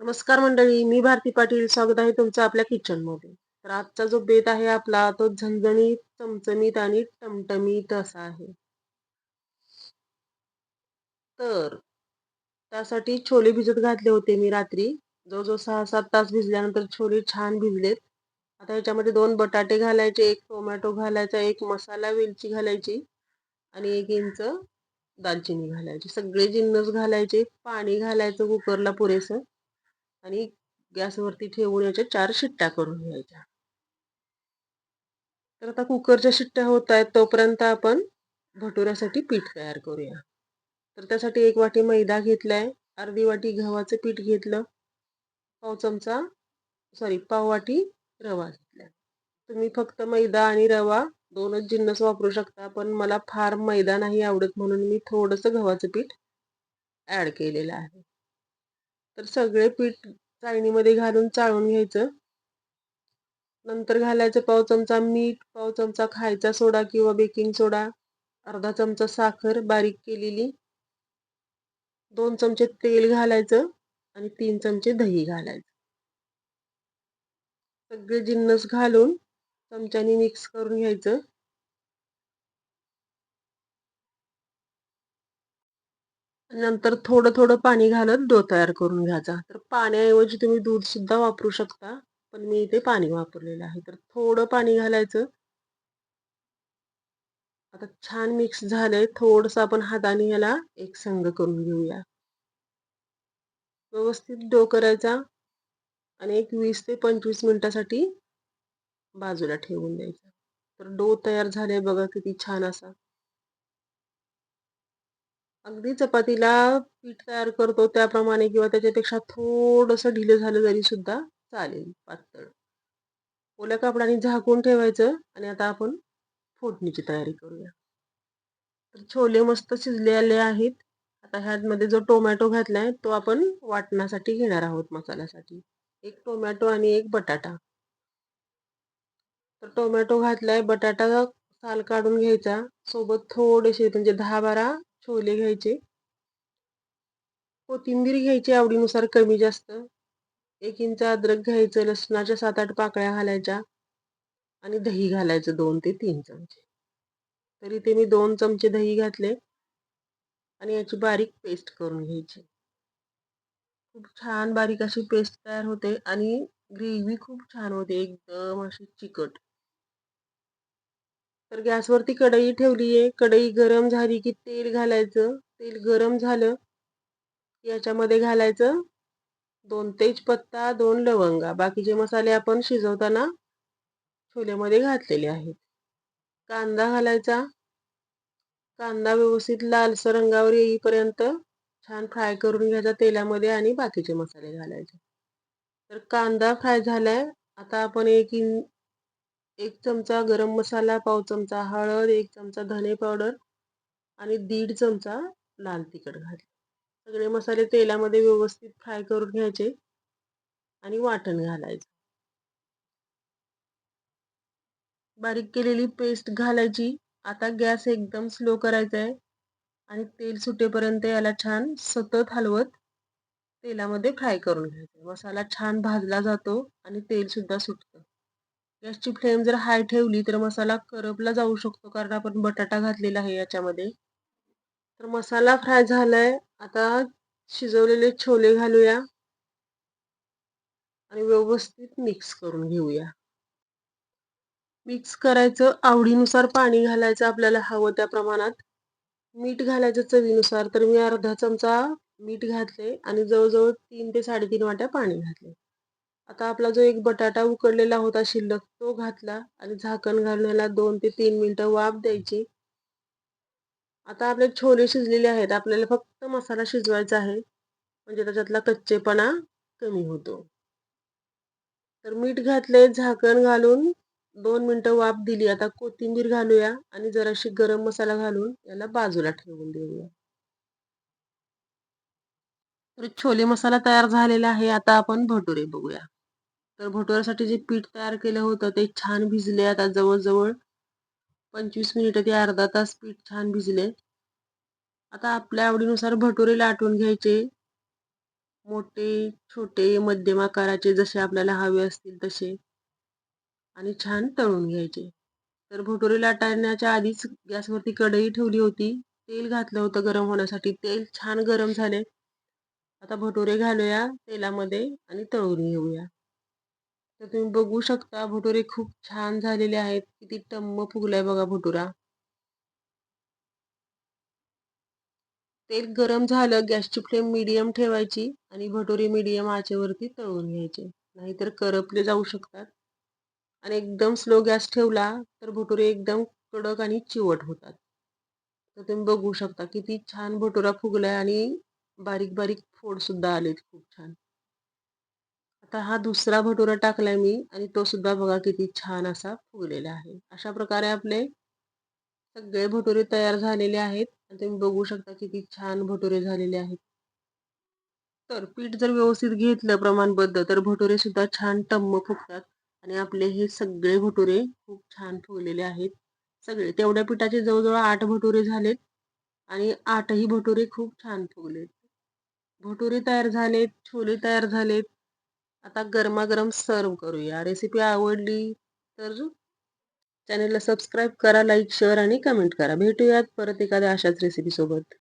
नमस्कार मंडळी मी भारती पाटील. स्वागत आहे तुमचं आपल्या किचनमध्ये तर आजचा जो बेत आहे आपला तो झणझणीत चमचमीत आणि टमटमीत असा आहे. तर त्यासाठी छोले भिजत घातले होते मी रात्री. जवळजवळ सहा सात तास भिजल्यानंतर छोले छान भिजलेत. आता ह्याच्यामध्ये दोन बटाटे घालायचे एक टोमॅटो घालायचा एक मसाला वेलची घालायची आणि एक इंच दालचिनी घालायची. सगळे जिन्नस घालायचे पाणी घालायचं कुकरला पुरेसं. आणि गॅसवरती ठेवून याच्या चार शिट्ट्या करून घ्यायच्या. तर आता कुकरच्या शिट्ट्या होत आहेत तोपर्यंत आपण भटुऱ्यासाठी पीठ तयार करूया. तर त्यासाठी एक वाटी मैदा घेतलाय अर्धी वाटी गव्हाचं पीठ घेतलं पाव चमचा सॉरी पाव वाटी रवा घेतलाय. तुम्ही फक्त मैदा आणि रवा दोनच जिन्नस वापरू शकता पण मला फार मैदा नाही आवडत म्हणून मी थोडंसं गव्हाचं पीठ ॲड केलेलं आहे. तर सगळे पीठ चाळणीमध्ये घालून चाळून घ्यायचं. नंतर घालायचं पाव चमचा मीठ पाव चमचा खायचा सोडा किंवा बेकिंग सोडा अर्धा चमचा साखर बारीक केलेली. दोन चमचे तेल घालायचं आणि तीन चमचे दही घालायचं. सगळे जिन्नस घालून चमच्यानी मिक्स करून घ्यायचं. नंतर थोडं थोडं पाणी घालत डो तयार करून घ्यायचा. तर पाण्याऐवजी तुम्ही दूध सुद्धा वापरू शकता पण मी इथे पाणी वापरलेलं आहे. तर थोडं पाणी घालायचं. आता छान मिक्स झालंय. थोडस आपण हाताने याला एक संघ करून घेऊया. व्यवस्थित डो करायचा आणि एक वीस ते पंचवीस मिनिटासाठी बाजूला ठेवून द्यायचा. तर डो तयार झाले बघा किती छान असा. अगदी चपातीला पीठ तयार करतो त्याप्रमाणे किंवा त्याच्यापेक्षा थोडंसं ढिलं झालं तरी सुद्धा चालेल पातळ. ओल्या कापडाने झाकून ठेवायचं आणि आता आपण फोडणीची तयारी करूया. तर छोले मस्त शिजले आले आहेत. आता ह्यामध्ये जो टोमॅटो घातलाय तो आपण वाटण्यासाठी घेणार आहोत मसाल्यासाठी. एक टोमॅटो आणि एक बटाटा. तर टोमॅटो घातलाय बटाटा साल काढून घ्यायचा. सोबत थोडेसे म्हणजे दहा बारा छोले घ्यायचे. कोथिंबीर घ्यायची आवडीनुसार कमी जास्त. एक इंच अद्रक घ्यायचं लसणाच्या सात आठ पाकळ्या घालायच्या आणि दही घालायचं दोन ते तीन चमचे. तरी ते मी दोन चमचे दही घातले आणि याची बारीक पेस्ट करून घ्यायची. खूप छान बारीक अशी पेस्ट तयार होते आणि ग्रेव्ही खूप छान होते एकदम अशी चिकट. तर गॅसवरती कढई ठेवली आहे कढई गरम झाली की तेल घालायचं. तेल गरम झालं याच्यामध्ये घालायचं दोन तेजपत्ता दोन लवंगा. बाकीचे मसाले आपण शिजवताना छोल्यामध्ये घातलेले आहेत. कांदा घालायचा. कांदा व्यवस्थित लालसर रंगावर येईपर्यंत छान फ्राय करून घ्यायचा तेलामध्ये आणि बाकीचे मसाले घालायचे. तर कांदा फ्राय झालाय. आता आपण एक इन एक चमचा गरम मसाला पाव चमचा हळद एक चमचा धने पावडर आणि दीड चमचा लाल तिखट घातले. सगळे मसाले तेलामध्ये व्यवस्थित फ्राय करून घ्यायचे आणि वाटण घालायचं. बारीक केलेली पेस्ट घालायची. आता गॅस एकदम स्लो करायचा आहे आणि तेल सुटेपर्यंत याला छान सतत हलवत तेलामध्ये फ्राय करून घ्यायचं. मसाला छान भाजला जातो आणि तेल सुद्धा सुटतं. गॅसची फ्लेम जर हाय ठेवली तर मसाला करपला जाऊ शकतो कारण आपण बटाटा घातलेला आहे याच्यामध्ये. तर मसाला फ्राय झालाय. आता शिजवलेले छोले घालूया. आणि व्यवस्थित मिक्स करून घेऊया. मिक्स करायचं आवडीनुसार पाणी घालायचं आपल्याला हवं त्या प्रमाणात. मीठ घालायचं चवीनुसार. तर मी अर्धा चमचा मीठ घातले आणि जवळजवळ तीन ते साडेतीन वाट्या पाणी घातले. आता आपला जो एक बटाटा उकडलेला होता शिल्लक तो घातला आणि झाकण घालण्याला दोन ते तीन मिनटं वाफ द्यायची. आता आपले छोले शिजलेले आहेत आपल्याला फक्त मसाला शिजवायचा आहे. म्हणजे त्याच्यातला कच्चेपणा कमी होतो. तर मीठ घातले झाकण घालून दोन मिनटं वाफ दिली. आता कोथिंबीर घालूया आणि जराशी गरम मसाला घालून याला बाजूला ठेवून देऊया. तर छोले मसाला तयार झालेला आहे. आता आपण भटुरे बघूया. तर भटोऱ्यासाठी जे पीठ तयार केलं होतं ते छान भिजले आता जवळजवळ पंचवीस मिनिटं ते अर्धा तास पीठ छान भिजले. आता आपल्या आवडीनुसार भटुरे लाटून घ्यायचे. मोठे छोटे मध्यम आकाराचे जसे आपल्याला हवे असतील तसे. आणि छान तळून घ्यायचे. तर भटुरे लाटण्याच्या आधीच गॅसवरती कढई ठेवली होती. तेल घातलं होतं गरम होण्यासाठी. तेल छान गरम झाले. आता भटुरे घालूया तेलामध्ये आणि तळून घेऊया. तर तुम्ही बघू शकता भटुरे खूप छान झालेले आहेत. किती टम्म फुगलाय बघा भटुरा. तेल गरम झालं गॅसची फ्लेम मिडियम ठेवायची आणि भटुरे मीडियम आचेवरती तळून घ्यायचे. नाहीतर करपले जाऊ शकतात. आणि एकदम स्लो गॅस ठेवला तर भटुरे एकदम कडक आणि चिवट होतात. तर तुम्ही बघू शकता किती छान भटुरा फुगलाय आणि बारीक बारीक फोड सुद्धा आलेत खूप छान. आता हा दुसरा भटुरा टाकलाय मी आणि तो सुद्धा बघा किती छान असा फुगलेला आहे. अशा प्रकारे आपले सगळे भटुरे तयार झालेले आहेत आणि तुम्ही बघू शकता किती छान भटुरे झालेले आहेत. तर पीठ जर व्यवस्थित घेतलं प्रमाणबद्ध तर भटुरे सुद्धा छान टम्म फुगतात आणि आपले हे सगळे भटुरे खूप छान फुगलेले आहेत. सगळे तेवढ्या पिठाचे जवळजवळ आठ भटुरे झालेत आणि आठही भटुरे खूप छान फुगलेत. भटुरे तयार झालेत छोले तयार झालेत आता गरमागरम सर्व करूया. रेसिपी आवडली तर चॅनलला सबस्क्राईब करा लाईक शेअर आणि कमेंट करा. भेटूयात परत एखाद्या अशाच रेसिपीसोबत